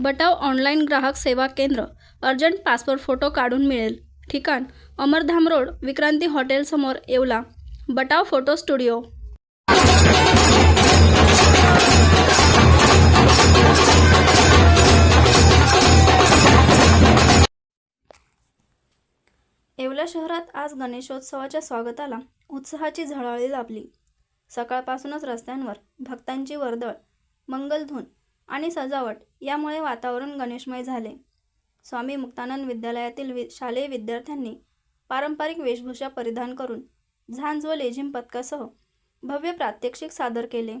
बटाव online ग्राहक सेवा केंद्र अर्जंट पासपोर्ट फोटो काढून मिळेल. ठिकाण अमरधाम रोड विक्रांती हॉटेलसमोर Yeola. Batav photo studio. Yeola शहरात आज गणेशोत्सवाच्या स्वागताला उत्साहाची झळाळी लाभली. सकाळपासूनच रस्त्यांवर भक्तांची वर्दळ मंगलधून आणि सजावट यामुळे वातावरण गणेशमय झाले. स्वामी मुक्तानंद विद्यालयातील वि शालेय विद्यार्थ्यांनी पारंपरिक वेशभूषा परिधान करून झांज व लेझिम पथकासह भव्य प्रात्यक्षिक सादर केले.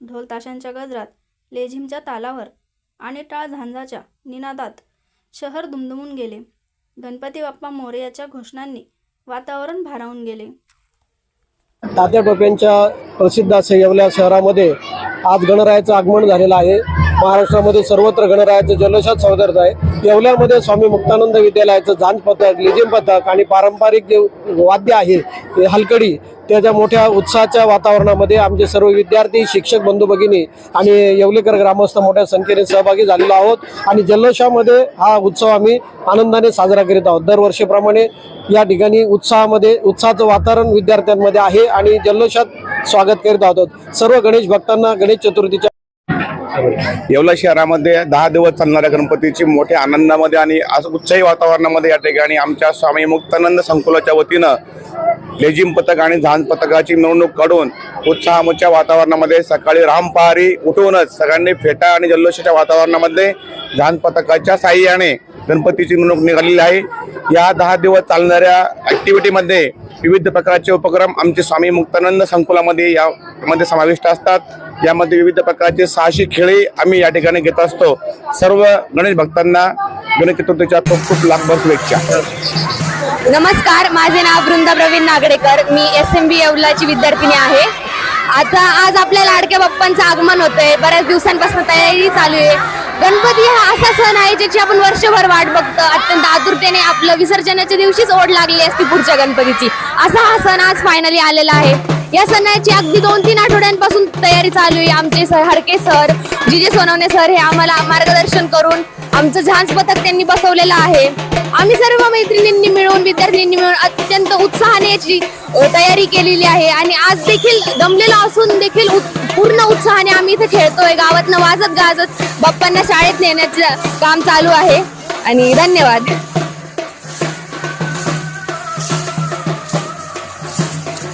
ढोल ताशांच्या गजरात लेझिमच्या तालावर आणि टाळ झांजाच्या निनादात शहर दुमदुमून गेले. गणपती बाप्पा मोरयाच्या घोषणांनी वातावरण भारावून गेले. तात्या टोप्यांच्या प्रसिद्ध असे येवल्या शहरामध्ये आज गणरायाचं आगमन झालेलं आहे. महाराष्ट्रामध्ये सर्वत्र गणरायाचं जल्लोषात स्वागत आहे. येवल्यामध्ये स्वामी मुक्तानंद विद्यालयाचं झांज पथक लेझिम पथक आणि पारंपरिक जे वाद्य आहे ते हलकडी त्याच्या मोठ्या उत्साहाच्या वातावरणामध्ये आमचे सर्व विद्यार्थी शिक्षक बंधू भगिनी आणि येवलेकर ग्रामस्थ मोठ्या संख्येने सहभागी झालेलो आहोत आणि जल्लोषामध्ये हा उत्सव आम्ही आनंदाने साजरा करीत आहोत. दरवर्षीप्रमाणे या ठिकाणी उत्साहामध्ये उत्साहाचं वातावरण विद्यार्थ्यांमध्ये आहे आणि जल्लोषात स्वागत करीत आहोत. सर्व गणेश भक्तांना गणेश चतुर्थीच्या येवला शहरामध्ये दहा दिवस चालणाऱ्या गणपतीची मोठ्या आनंदामध्ये आणि आज उत्साही वातावरणामध्ये या ठिकाणी आमच्या स्वामी मुक्तानंद संकुलाच्या वतीनं लेझिम पथक आणि झांज पथकाची मिरवणूक काढून उत्साहाच्या वातावरणामध्ये सकाळी रामपहारी उठवूनच सगळ्यांनी फेटा आणि जल्लोषाच्या वातावरणामध्ये झांज पथकाच्या साह्याने गणपतीची मिरवणूक निघालेली आहे. या दहा दिवस चालणाऱ्या ॲक्टिव्हिटीमध्ये विविध प्रकारचे उपक्रम आमचे स्वामी मुक्तानंद संकुलामध्ये यामध्ये समाविष्ट असतात. यामध्ये विविध प्रकारचे सहाशे खेळे आम्ही या ठिकाणी घेत असतो. सर्व गणेश भक्तांना गणेश चतुर्थीच्या खूप खूप लाखभर शुभेच्छा. नमस्कार माझे नाव वृंदा प्रवीण नागडेकर. मी एस एम बी येवलाची विद्यार्थिनी आहे. आता आज आपल्या लाडक्या बाप्पांचं आगमन होतंय. बऱ्याच दिवसांपासून तयारी चालू आहे. गणपती हा असा सण आहे ज्याची आपण वर्षभर वाट बघतो. अत्यंत आतुरतेने आपलं विसर्जनाच्या दिवशीच ओढ लागली असती पुढच्या गणपतीची. असा हा सण आज फायनली आलेला आहे. या सणाची अगदी दोन तीन आठवड्यांपासून तयारी चालू आहे आमचे सर हरके सर जी जे सोनवणे सर हे आम्हाला मार्गदर्शन करून आमचं झांज पथक त्यांनी बसवलेलं आहे. आम्ही सर्व मैत्रिणींनी मिळून विद्यार्थ्यांनी मिळून अत्यंत उत्साहाने याची तयारी केलेली आहे. आणि आज देखील दमलेला असून देखील पूर्ण उत्साहाने आम्ही इथे खेळतोय. गावातनं वाजत गाजत बाप्पांना शाळेत नेण्याचं काम चालू आहे. आणि धन्यवाद.